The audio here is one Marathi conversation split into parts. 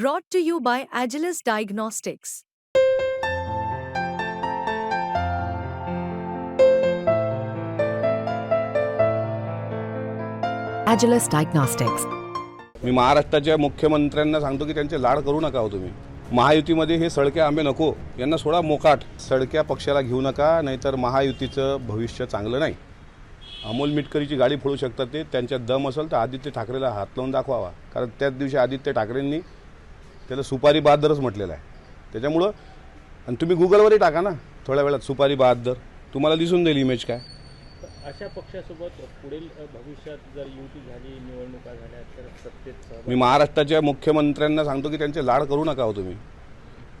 Brought to you by Agilus Diagnostics. Agilus Diagnostics. मी महाराष्ट्राच्या मुख्यमंत्र्यांना सांगतो की त्यांचे लाड करू नका हो तुम्ही. महायुतीमध्ये हे सडक्या आंबे नको. यांना सोडा मोकाट. सडक्या पक्षाला घेऊ नका नाहीतर महायुतीचं भविष्य चांगलं नाही. अमोल मिटकरीची गाडी फोडू शकतात ते. त्यांच्यात दम असेल तर आदित्य ठाकरेला हात लावून दाखवावा. कारण त्याच दिवशी आदित्य ठाकरेंनी त्याला सुपारी बहादरच म्हटलेलं आहे. त्याच्यामुळं आणि तुम्ही गुगलवरही टाका ना थोड्या वेळात सुपारी बहादर. तुम्हाला दिसून जाईल इमेज काय. अशा पक्षासोबत पुढील भविष्यात जर युती झाली निवडणुका झाल्या तर सत्तेत मी महाराष्ट्राच्या मुख्यमंत्र्यांना सांगतो की त्यांचे लाड करू नका हो तुम्ही.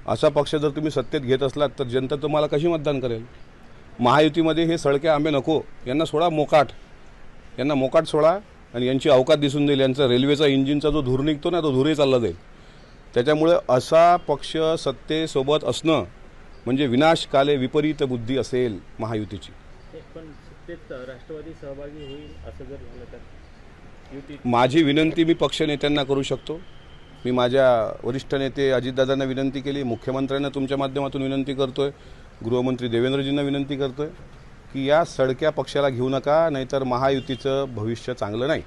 असा पक्ष जर तुम्ही सत्तेत घेत असलात तर जनता तुम्हाला कशी मतदान करेल? महायुतीमध्ये हे सडके आंबे नको यांना सोडा मोकाट. यांना मोकाट सोडा आणि यांची अवकात दिसून जाईल. यांचा रेल्वेचा इंजिनचा जो धूर निघतो ना तो धूरही चालला जाईल. त्याच्यामुळे असा पक्ष सत्तेसोबत असणं म्हणजे विनाशकाले विपरीत बुद्धी असेल महायुतीची. पण सत्तेत राष्ट्रवादी सहभागी होईल असं जर झालं तर? माझी विनंती मी पक्षनेत्यांना करू शकतो. मी माझ्या वरिष्ठ नेते अजितदादांना विनंती केली मुख्यमंत्र्यांना तुमच्या माध्यमातून विनंती करतोय गृहमंत्री देवेंद्रजींना विनंती करतोय की या सडक्या पक्षाला घेऊ नका नाहीतर महायुतीचं भविष्य चांगलं नाही.